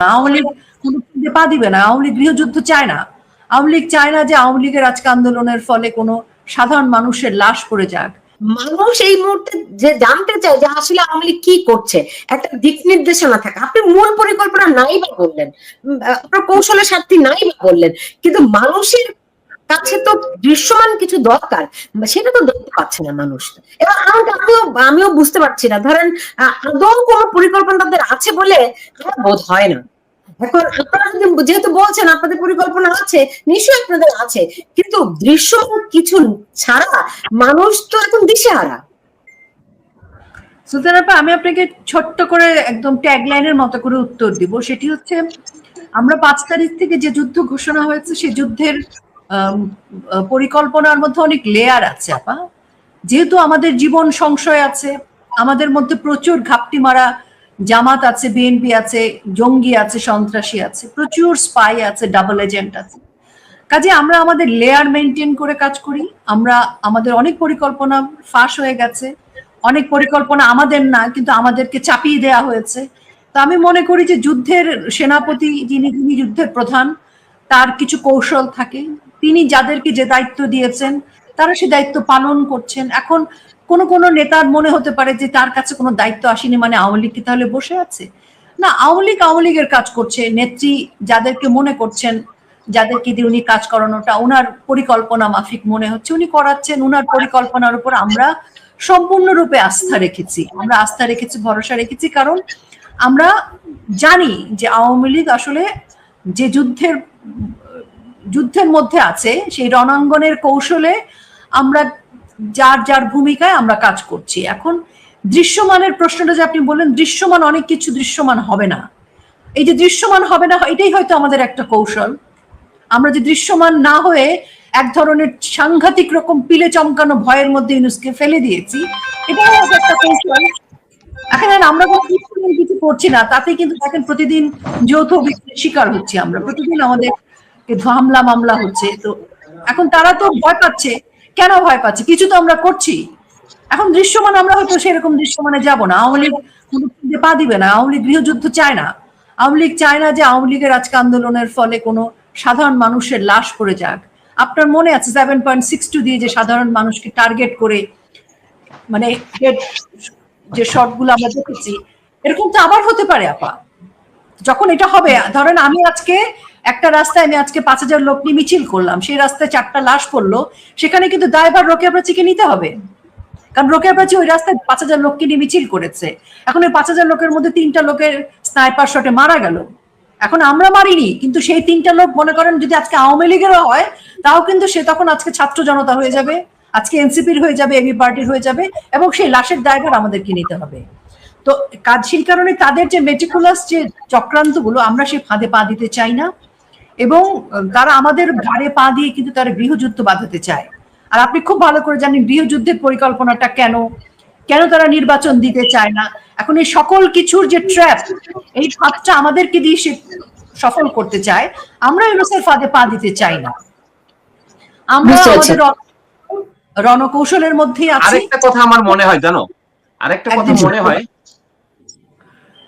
আওয়ামী লীগ কোনো পা দিবে না, আওয়ামী লীগ গৃহযুদ্ধ চায় না। আওয়ামী লীগ চায় না যে আওয়ামী লীগের আজকে আন্দোলনের ফলে কোনো সাধারণ মানুষের লাশ পড়ে যাক। মানুষ এই মুহূর্তে যে জানতে চায় যে আসলে আওয়ামী লীগ কি করছে, একটা দিক নির্দেশনা থাকে। আপনি মূল পরিকল্পনা নাই বা বললেন আপনার কৌশলের নাই বা বললেন কিন্তু মানুষের কাছে তো দৃশ্যমান কিছু দরকার, সেটা তো দেখতে পাচ্ছে না মানুষ। এবার আমাকে, আমিও আমিও বুঝতে পারছি না। ধরেন আদৌ কোনো পরিকল্পনা তাদের আছে বলে বোধ হয় না। এখন আপনারা যদি যেহেতু বলছেন, আপনাদের পরিকল্পনা আছে, নিশ্চয়ই আপনাদের আছে। কিন্তু দৃশ্যমান কিছু ছাড়া মানুষ তো এখন দিশেহারা। আমি আপনাকে ছোট্ট করে একদম ট্যাগলাইনের মতো করে উত্তর দিব। সেটি হচ্ছে, আমরা পাঁচ তারিখ থেকে যে যুদ্ধ ঘোষণা হয়েছে, সে যুদ্ধের পরিকল্পনার মধ্যে অনেক লেয়ার আছে, আপা। যেহেতু আমাদের জীবন সংশয় আছে, আমাদের মধ্যে প্রচুর ঘাপটি মারা জামাত আছে, বিএনপি আছে, জঙ্গি আছে, সন্ত্রাসী আছে, প্রচুর স্পাই আছে ডাবল এজেন্ট আছে। কাজে আমরা আমাদের লেয়ার মেনটেন করে কাজ করি। আমরা, আমাদের অনেক পরিকল্পনা ফাঁস হয়ে গেছে। অনেক পরিকল্পনা আমাদের না, কিন্তু আমাদেরকে চাপিয়ে দেওয়া হয়েছে। তো আমি মনে করি যে যুদ্ধের সেনাপতি যিনি যিনি যুদ্ধের প্রধান, তার কিছু কৌশল থাকে। তিনি যাদেরকে যে দায়িত্ব দিয়েছেন, তারা সে দায়িত্ব পালন করছেন। এখন কোন কোন নেতার মনে হতে পারে যে তার কাছে কোনো দায়িত্ব আসেনি মানে আওয়ামী লীগ কি তাহলে বসে আছে? না, আওয়ামী লীগ আওয়ামী লীগের কাজ করছে, নেত্রী যাদেরকে মনে করছেন, যাদেরকে দিয়ে উনি কাজ করানোটা ওনার পরিকল্পনা মাফিক মনে হচ্ছে, উনি করাচ্ছেন ওনার পরিকল্পনার উপর আমরা সম্পূর্ণরূপে আস্থা রেখেছি, আমরা আস্থা রেখেছি, ভরসা রেখেছি, কারণ আমরা জানি যে আওয়ামী লীগ আসলে যে যুদ্ধের যুদ্ধের মধ্যে আছে, সেই রণাঙ্গনের কৌশলে আমরা যার যার ভূমিকায় আমরা কাজ করছি। এখন দৃশ্যমানের প্রশ্নটা যে আপনি বললেন, দৃশ্যমান অনেক কিছু দৃশ্যমান হবে না। এই যে দৃশ্যমান হবে না, এটাই হয়তো আমাদের একটা কৌশল। আমরা যে দৃশ্যমান না হয়ে এক ধরনের সাংঘাতিক রকম পিলে চমকানো ভয়ের মধ্যে ইউনুসকে ফেলে দিয়েছি, এটাও একটা কৌশল। এখন আমরা কোনো কিছু করছি না তাতে কিন্তু দেখেন প্রতিদিন যৌথ শিকার হচ্ছি আমরা। প্রতিদিন আমাদের হামলা মামলা হচ্ছে, তো এখন তারা তো ভয় পাচ্ছে। কেন ভয় পাচ্ছে? কিছু তো আমরা করছি। এখন দৃশ্যমান আমরা হয়তো সেরকম দৃশ্যমানে যাব না। আওয়ামী লীগ পা দিবে না। আওয়ামী লীগ গৃহযুদ্ধ চায় না। আওয়ামী লীগ চায় না যে আওয়ামী লীগের আজকে আন্দোলনের ফলে কোনো সাধারণ মানুষের লাশ পড়ে যাক। আপনার মনে আছে সেভেন পয়েন্ট সিক্স টু দিয়ে যে সাধারণ মানুষকে টার্গেট করে মানে যে শটগুলো আমরা দেখেছি? এরকম তো আবার হতে পারে, আপা। যখন এটা হবে, ধরেন আমি আজকে একটা রাস্তায় আমি আজকে পাঁচ হাজার লোক নিয়ে মিছিল করলাম, সেই রাস্তায় চারটা লাশ পড়ল, সেখানে কিন্তু দায়ভার রোকেয়া প্রাচীকে নিতে হবে। কারণ রোকেয়া প্রাচী ওই রাস্তায় পাঁচ হাজার লোককে নিয়ে মিছিল করেছে। এখন ওই পাঁচ হাজার লোকের মধ্যে তিনটা লোকের স্নাইপার শটে মারা গেল। এখন আমরা মারিনি, কিন্তু সেই তিনটা লোক মনে করেন যদি আজকে আওয়ামী লীগেরও হয়, তাও কিন্তু সে তখন আজকে ছাত্র জনতা হয়ে যাবে, আজকে এনসিপির হয়ে যাবে, এবি পার্টির হয়ে যাবে, এবং সেই লাশের দায়ভার আমাদেরকে নিতে হবে। তো কাজ সেই কারণে তাদের যে মেটিকুলাস যে চক্রান্তগুলো, আমরা সেই ফাঁদে পা দিতে চাই না। এবং তারা আমাদের ঘাড়ে পা দিয়ে কিন্তু তারা গৃহযুদ্ধ বাঁধাতে চায়। আর আপনি খুব ভালো করে জানেন গৃহযুদ্ধের পরিকল্পনাটা কেন? কেন তারা নির্বাচন দিতে চায় না? এখন এই সকল কিছুর যে ট্র্যাপ এই ফাঁদটা আমাদেরকে দিয়ে সে সফল করতে চায় আমরা ইউনুসের ফাঁদে পা দিতে চাই না। আমরা আমাদের রণকৌশলের মধ্যেই আছি। আরেকটা কথা আমার মনে হয় জানো? আরেকটা কথা মনে হয়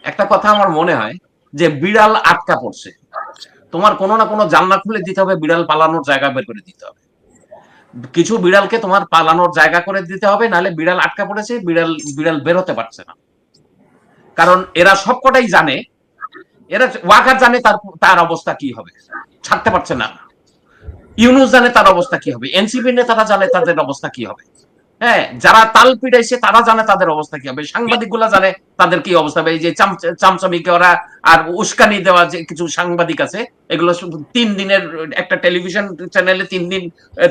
একটা কথা আমার মনে হয় যে বিড়াল আটকা পড়ছে। তোমার কোনো না কোনো জানলা খুলে দিতে হবে, বিড়াল পালানোর জায়গা বের করে দিতে হবে। কিছু বিড়ালকে তোমার পালানোর জায়গা করে দিতে হবে, নাহলে বিড়াল আটকা পড়েছে, বিড়াল বিড়াল বের হতে পারছে না। কারণ এরা সবকটাই জানে, এরা ওয়াকার জানে তার তার অবস্থা কি হবে। ছাড়তে পারছে না। ইউনুস জানে তার অবস্থা কি হবে এনসিপি নেতারা জানে তাদের অবস্থা কি হবে। হ্যাঁ যারা তাল পিটাইছে, তারা জানে তাদের অবস্থা কি হবে। সাংবাদিক জানে তাদের কি অবস্থা হবে। এই যে চামচামিকে ওরা আর উস্কানি দেওয়া যে কিছু সাংবাদিক আছে, এগুলো তিন দিনের, একটা টেলিভিশন চ্যানেলে তিন দিন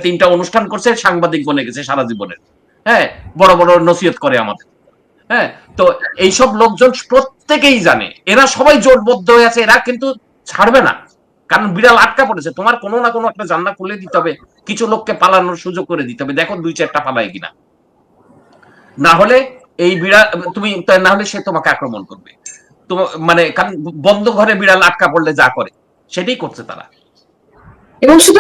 তিনটা অনুষ্ঠান করছে, সাংবাদিক বনে গেছে সারা জীবনের হ্যাঁ বড় বড় নসিহত করে আমাদের। হ্যাঁ তো এইসব লোকজন প্রত্যেকেই জানে। এরা সবাই জোটবদ্ধ হয়ে আছে, এরা কিন্তু ছাড়বে না। কারণ বিড়াল আটকা পড়েছে। তোমার কোনো না কোনো একটা জানলা খুলে দিতে হবে, কিছু লোককে পালানোর সুযোগ করে দিতে হবে। দেখো দুই চারটা পালায় কিনা। না হলে এই বিড়াল, তুমি না হলে সে তোমাকে আক্রমণ করবে। মানে কারণ বন্ধ ঘরে বিড়াল আটকা পড়লে যা করে, সেটাই করছে তারা। এবং শুধু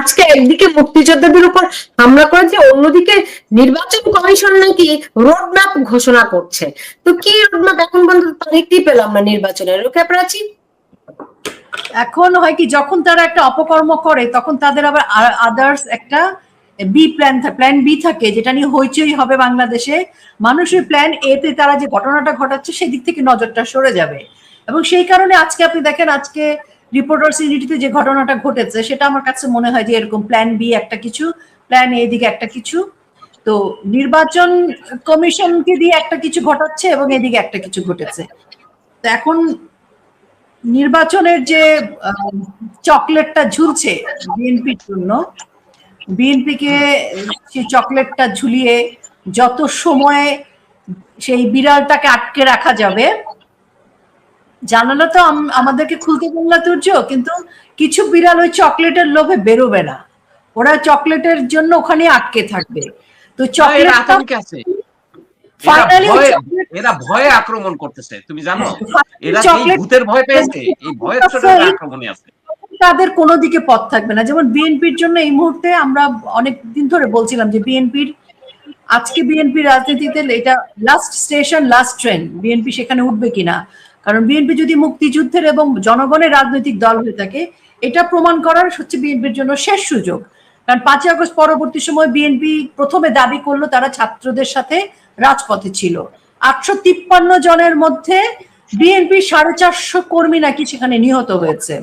আজকে একদিকে মুক্তিযোদ্ধাদের উপর হামলা করেছে অন্যদিকে নির্বাচন কমিশন নাকি রোডম্যাপ ঘোষণা করছে। তো কি রোডম্যাপ এখন পর্যন্ত তারিখটি পেলাম না নির্বাচনের? রোকে প্রাচী? এখন হয় কি, যখন তারা একটা অপকর্ম করে, তখন তাদের আবার আদার্স একটা বি প্ল্যান প্ল্যান বি থাকে, যেটা নিয়ে হইচই হবে বাংলাদেশে। মানুষের প্ল্যান এতে তারা যে ঘটনাটা ঘটাচ্ছে, সেদিক থেকে নজরটা সরে যাবে। এবং সেই কারণে আজকে আপনি দেখেন, আজকে রিপোর্টার্স ইউনিটিতে যে ঘটনাটা ঘটেছে, সেটা আমার কাছে মনে হয় যে এরকম প্ল্যান বি একটা কিছু প্ল্যান এ দিকে একটা কিছু। তো নির্বাচন কমিশনকে দিয়ে একটা কিছু ঘটাচ্ছে এবং এদিকে একটা কিছু ঘটেছে। তো এখন নির্বাচনের যে চকলেটটা ঝুলছে বিএনপির জন্য বিএনপিকে সেই চকলেটটা ঝুলিয়ে যত সময় সেই বিড়ালটাকে আটকে রাখা যাবে জানালা তো আমাদেরকে খুলতে বললা তুর্য কিন্তু কিছু বিড়াল ওই চকলেটের লোভে বেরোবে না। ওরা চকলেটের জন্য ওখানে আটকে থাকবে। তো আছে। এরা ভয়ে আক্রমণ করতেছে তুমি জানো? এরা ভূতের ভয় পেয়েছে এই ভয়ের আক্রমণে আছে। তাদের কোনো দিকে পথ থাকবে না। যেমন বিএনপির জন্য এই মুহূর্তে আমরা অনেক দিন ধরে বলছিলাম যে বিএনপির আজকে বিএনপি রাজনীতিতে এটা last station last train BNP সেখানে উঠবে কিনা? কারণ বিএনপি যদি মুক্তিযুদ্ধের এবং জনগণের রাজনৈতিক দল হয়ে থাকে এটা প্রমাণ করার হচ্ছে বিএনপির জন্য শেষ সুযোগ। কারণ পাঁচই আগস্ট পরবর্তী সময় বিএনপি প্রথমে দাবি করল তারা ছাত্রদের সাথে রাজপথে ছিল। আটশো তিপ্পান্ন জনের মধ্যে বিএনপি সাড়ে চারশো কর্মী নাকি সেখানে নিহত হয়েছে।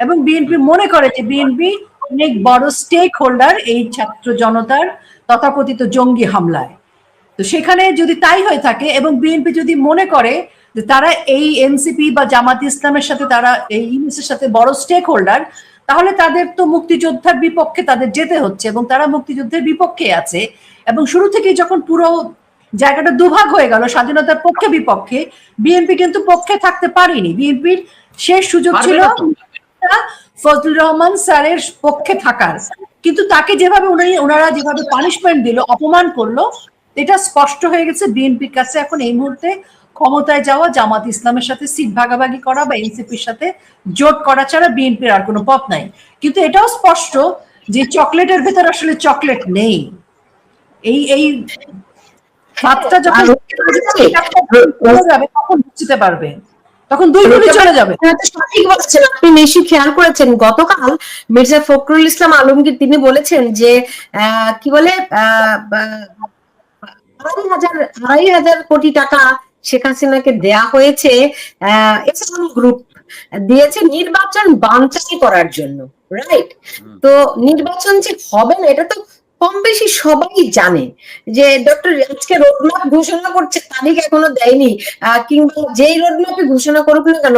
এবং বিএনপি মনে করে যে বিএনপি অনেক বড় স্টেক হোল্ডার এই ছাত্র জনতার তথাকথিত জঙ্গি হামলায়। তো সেখানে যদি তাই হয়ে থাকে এবং বিএনপি যদি মনে করে যে তারা এই এনসিপি বা জামাত ইসলামের সাথে তারা এই ইউনিসের সাথে বড় স্টেক হোল্ডার তাহলে তাদের তো মুক্তিযোদ্ধার বিপক্ষে তাদের যেতে হচ্ছে এবং তারা মুক্তিযুদ্ধের বিপক্ষে আছে। এবং শুরু থেকেই যখন পুরো জায়গাটা দুভাগ হয়ে গেল স্বাধীনতার পক্ষে বিপক্ষে। বিএনপি কিন্তু পক্ষে থাকতে পারেনি। বিএনপির শেষ সুযোগ ছিল ফজলুর রহমান স্যারের পক্ষে থাকার। কিন্তু তাকে যেভাবে উনি ওনারা যেভাবে পানিশমেন্ট দিল অপমান করল এটা স্পষ্ট হয়ে গেছে বিএনপির কাছে। এখন এই মুহূর্তে ক্ষমতায় যাওয়া জামাত ইসলামের সাথে সিট ভাগাভাগি করা বা এনসিপির সাথে জোট করা ছাড়া বিএনপির আর কোনো পথ নাই। কিন্তু এটাও স্পষ্ট যে চকলেটের ভেতর আসলে চকলেট নেই। এই এই ভাতটা যখন তখন বুঝতে পারবে। তখন দুই গুলি চলে যাবে। হ্যাঁ, সঠিক বলছেন আপনি নিশ্চয়ই খেয়াল করেছেন। গতকাল মির্জা ফখরুল ইসলাম আলমগীর তিনি বলেছেন যে আহ, কি বলে আড়াই হাজার আড়াই হাজার কোটি টাকা শেখ হাসিনাকে দেয়া হয়েছে গ্রুপ। দিয়েছে নির্বাচন বানচাই করার জন্য রাইট? তো নির্বাচন যে হবে না এটা তো কম বেশি সবাই জানে যে ডক্টর আজকে রোডম্যাপ ঘোষণা করছে, তারিখ এখনও দেয়নি। কিংবা যেই রোডম্যাপে ঘোষণা করুক না কেন,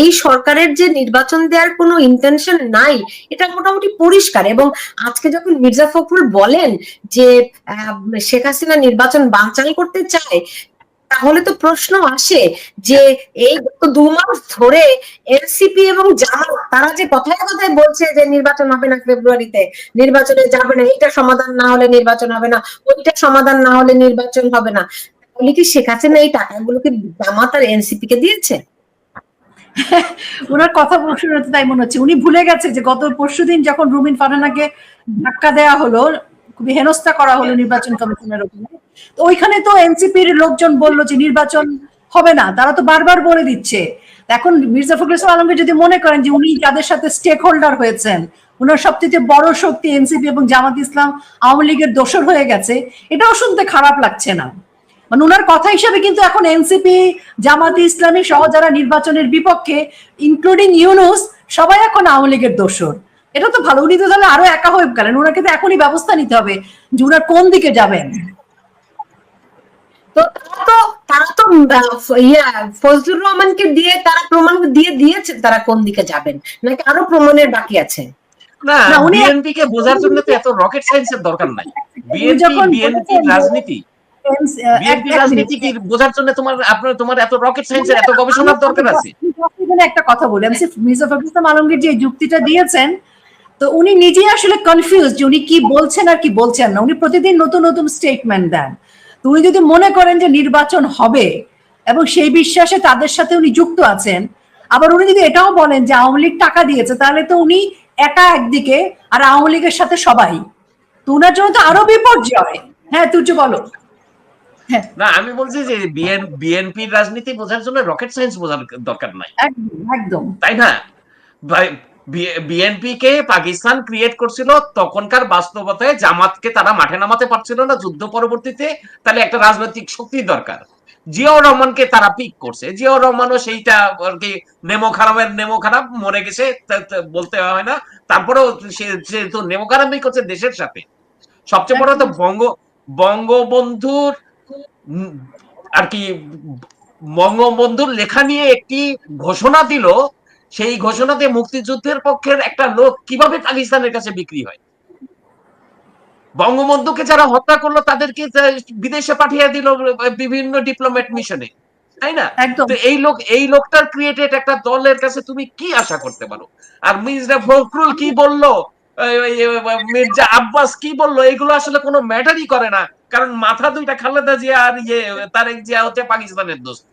এই সরকারের যে নির্বাচন দেওয়ার কোনো ইন্টেনশন নাই, এটা মোটামুটি পরিষ্কার। এবং আজকে যখন মির্জা ফখরুল বলেন যে শেখ হাসিনা নির্বাচন বানচাল করতে চায় তাহলে তো প্রশ্ন আসে যে এই দু মাস ধরে এনসিপি এবং জামাত, তারা যে কথায় কথায় বলছে যে নির্বাচন হবে না ফেব্রুয়ারিতে, নির্বাচনে যাবে না, এইটা সমাধান না হলে নির্বাচন হবে না, ওইটা সমাধান না হলে নির্বাচন হবে না, তাহলে কি শেখ হাসিনা এই টাকাগুলোকে জামাত আর এনসিপি কে দিয়েছে? ওনার কথা শুনে তাই মনে হচ্ছে। উনি ভুলে গেছে যে গত পরশুদিন যখন রুমিন ফারহানাকে ধাক্কা দেওয়া হলো খুবই হেনস্থা করা হলো নির্বাচন কমিশনের ওখানে তো ওইখানে তো এনসিপির লোকজন বলল যে নির্বাচন হবে না, তারা তো বারবার বলে দিচ্ছে। এখন মির্জা ফখরুল ইসলাম আলমকে যদি মনে করেন যে উনি যাদের সাথে স্টেক হোল্ডার হয়েছেন ওনার সবচেয়ে বড় শক্তি এনসিপি এবং জামাত ইসলাম আওয়ামী লীগের দোসর হয়ে গেছে, এটাও শুনতে খারাপ লাগছে না। মানে ওনার কথা হিসাবে কিন্তু এখন এনসিপি, জামাতি ইসলামী সহ যারা নির্বাচনের বিপক্ষে ইনক্লুডিং ইউনুস, সবাই এখন আওয়ামী লীগের দোষর। এটা তো ভালো উনি তো তাহলে আরও একা হয়ে গেলেন ওনাকে তো এখনই ব্যবস্থা নিতে হবে যে ওনার কোন দিকে যাবেন। তো তো তারা তো ইয়া ফজলুর রহমানকে দিয়ে তারা প্রমাণ দিয়ে দিয়েছে তারা কোন দিকে যাবেন নাকি আরও প্রমাণের বাকি আছে? না বিএনপি কে বোঝার জন্য তো এত রকেট সায়েন্সের দরকার নাই। বিএনপি বিএনপি রাজনীতি। বোঝার জন্য তোমার আপনার তোমার এত রকেট সায়েন্সের এত গবেষণার দরকার আছে। একটা কথা বলি। আমি মির্জা ফখরুল ইসলাম আলমগীর যে যুক্তিটা দিয়েছেন তো উনি নিজেই আসলে কনফিউজ যে উনি কি বলছেন আর কি বলছেন না। উনি প্রতিদিন নতুন নতুন স্টেটমেন্ট দেন। তো উনি যদি মনে করেন যে নির্বাচন হবে এবং সেই বিশ্বাসে তাদের সাথে উনি যুক্ত আছেন আবার উনি যদি এটাও বলেন যে আওয়ামী লীগ টাকা দিয়েছে তাহলে তো উনি একা একদিকে আর আওয়ামী লীগের সাথে সবাই। তো উনার জন্য তো আরও বিপর্যয়। হ্যাঁ তুই বলো। হ্যাঁ। না আমি বলছি যে বিএনপির রাজনীতি বোঝার জন্য রকেট সায়েন্স বোঝার দরকার নাই। একদম একদম। তাই না? বিএনপি কে পাকিস্তান ক্রিয়েট করছিল, তখনকার বাস্তবতায় জামাতকে তারা মাঠে নামাতে পারছিল না, যুদ্ধ পরবর্তীতে তাহলে একটা রাজনৈতিক শক্তি দরকার। জিয়াউর রহমানকে তারা পিক করছে। জিয়াউর রহমানও সেইটা আর কি নেমো খারাপের নেমো খারাপ, মরে গেছে বলতে হয় না। তারপরেও সে তো নেমো খারাপই করছে দেশের সাথে। সবচেয়ে বড় তো বঙ্গ, বঙ্গবন্ধুর আর কি, বঙ্গবন্ধুর লেখা নিয়ে একটি ঘোষণা দিল সেই ঘোষণাতে মুক্তিযুদ্ধের পক্ষের একটা লোক কীভাবে পাকিস্তানের কাছে বিক্রি হয়? বঙ্গবন্ধুকে যারা হত্যা করল তাদেরকে বিদেশে পাঠিয়ে দিল বিভিন্ন ডিপ্লোমেট মিশনে তাই না? তো এই লোক এই লোকটার ক্রিয়েটেড একটা দলের কাছে তুমি কি আশা করতে পারো? আর মির্জা ফখরুল কি বলল? মির্জা আব্বাস কি বলল? এগুলো আসলে কোনো ম্যাটারই করে না। কারণ মাথা দুইটা খালেদা জিয়া আর ইয়ে তারেক জিয়া হচ্ছে পাকিস্তানের দোস্ত।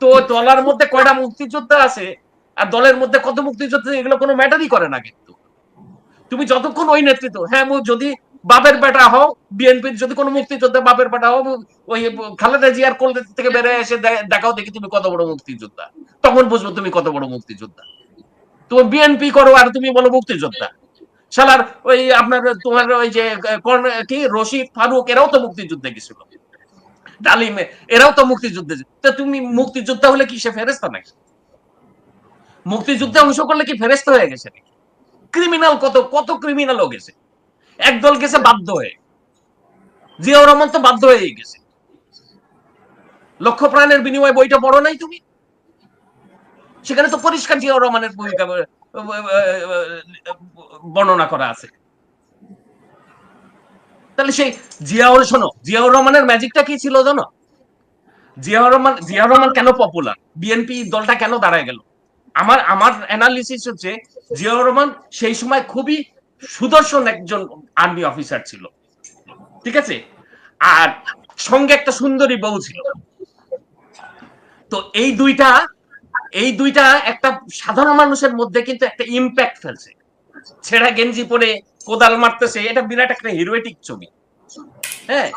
তো দলের মধ্যে কয়টা মুক্তিযোদ্ধা আছে? আর দলের মধ্যে কত মুক্তিযোদ্ধা, এগুলো কোনো ম্যাটারই করে না কিন্তু। তুমি যতক্ষণ ওই নেতৃত্ব হ্যাঁ যদি বাপের বেটা হও, বিএনপির যদি কোনো মুক্তিযোদ্ধা বাপের বেটা হও, ওই খালেদা জিয়ার কলকাতা থেকে বেড়ে এসে দেখাও দেখি তুমি কত বড় মুক্তিযোদ্ধা। তখন বুঝব তুমি কত বড় মুক্তিযোদ্ধা। তুমি বিএনপি করো আর তুমি বলো মুক্তিযোদ্ধা। শালার ওই আপনার তোমার ওই যে কি, রশিদ ফারুক, এরাও তো মুক্তিযুদ্ধে গেছিল। ডালিমে, এরাও তো মুক্তিযুদ্ধে তুমি মুক্তিযোদ্ধা হলে কি সে ফেরেস্তা নাকি? মুক্তিযুদ্ধে অংশ করলে কি ফেরেস্তা হয়ে গেছে? ক্রিমিনাল কত কত ক্রিমিনালও গেছে? একদল গেছে বাধ্য হয়ে। জিয়াউর রহমান তো বাধ্য হয়ে গেছে। লক্ষ প্রাণের বিনিময়ে বইটা পড়ো নাই তুমি? সেখানে তো পরিষ্কার জিয়াউর রহমানের ভূমিকা বর্ণনা করা আছে। তাহলে সেই জিয়াউর, শোনো, জিয়াউর রহমানের ম্যাজিকটা কি ছিল জানো? জিয়াউর রহমান জিয়াউর রহমান কেন পপুলার বিএনপি দলটা কেন দাঁড়ায় গেল? আমার আমার অ্যানালিসিস হচ্ছে জিয়াউর রহমান সেই সময় খুবই সুদর্শন একজন আর্মি অফিসার ছিল। ঠিক আছে? আর সঙ্গে একটা সুন্দরী বউ ছিল। তো এই দুইটা এই দুইটা একটা সাধারণ মানুষের মধ্যে কিন্তু একটা ইম্প্যাক্ট ফেলছে। ছেঁড়া গেঞ্জি পরে কোদাল মারতেছে, এটা বিরাট একটা হিরোয়েটিক ছবি। হ্যাঁ?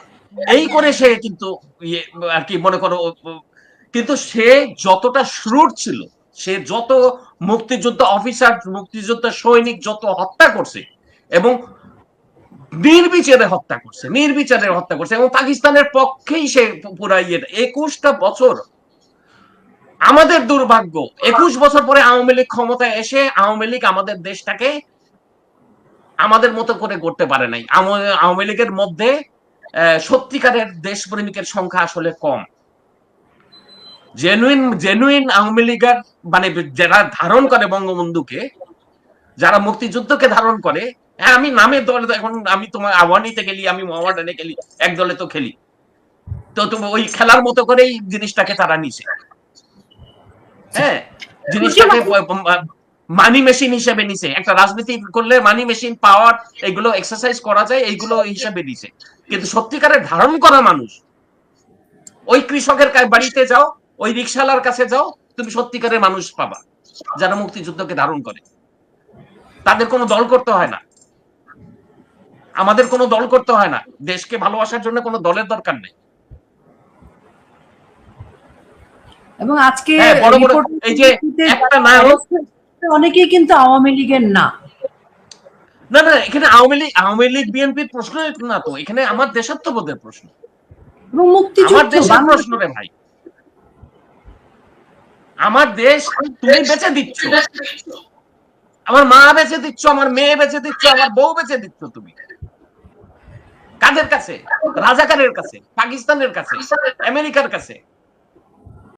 এই করে সে কিন্তু ইয়ে আর কি মনে করো কিন্তু সে যতটা শ্রুট ছিল সে যত মুক্তিযোদ্ধা অফিসার, মুক্তিযোদ্ধা সৈনিক যত হত্যা করছে এবং নির্বিচারে হত্যা করছে, নির্বিচারে হত্যা করছে এবং পাকিস্তানের পক্ষেই সে পুরা ইয়ে একুশটা বছর আমাদের দুর্ভাগ্য, একুশ বছর পরে আওয়ামী লীগ ক্ষমতায় এসে আওয়ামী লীগ আমাদের দেশটাকে আমাদের মতো করে করতে পারে নাই। আওয়ামী- লীগের মধ্যে সত্যিকারের দেশপ্রেমিকের সংখ্যা আসলে কম। জেনুইন জেনুইন আওয়ামী লীগের মানে যারা ধারণ করে বঙ্গবন্ধুকে যারা মুক্তিযুদ্ধকে ধারণ করে হ্যাঁ আমি নামে দল এখন আমি তোমার আওয়ানিতে গেলি আমি মোহামেডানে গেলি এক দলে তো খেলি। তো তুমি ওই খেলার মতো করেই জিনিসটাকে তারা নিছে। হ্যাঁ জিনিসটাকে মানি মেশিন হিসেবে নিছে। একটা রাজনীতি করলে মানি মেশিন পাওয়ার এগুলো এক্সারসাইজ করা যায় এইগুলো হিসেবে নিছে। কিন্তু সত্যিকারের ধারণ করা মানুষ ওই কৃষকের বাড়িতে যাও ওই রিক্সালার কাছে যাও তুমি সত্যিকারের মানুষ পাবা যারা মুক্তিযুদ্ধকে ধারণ করে। তাদের কোনো দল করতে হয় না। আমাদের কোনো দল করতে হয় না। দেশকে ভালোবাসার জন্য কোনো দলের দরকার নেই। এবং আজকে হ্যাঁ, এই যে একটা নায়ক অনেকেই কিন্তু আওয়ামী লীগের না। না না এখানে আওয়ামী লীগ আওয়ামী লীগ বিএনপির প্রশ্ন না তো এখানে আমার দেশাত্মবোধের প্রশ্ন। এবং মুক্তিযুদ্ধ প্রশ্ন রে ভাই। আমার দেশ তুমি বেঁচে দিচ্ছ। আমার মা বেঁচে দিচ্ছ, আমার মেয়ে বেঁচে দিচ্ছ, আমার বউ বেঁচে দিচ্ছ তুমি। কাদের কাছে? রাজাকারের কাছে? পাকিস্তানের কাছে? আমেরিকার কাছে?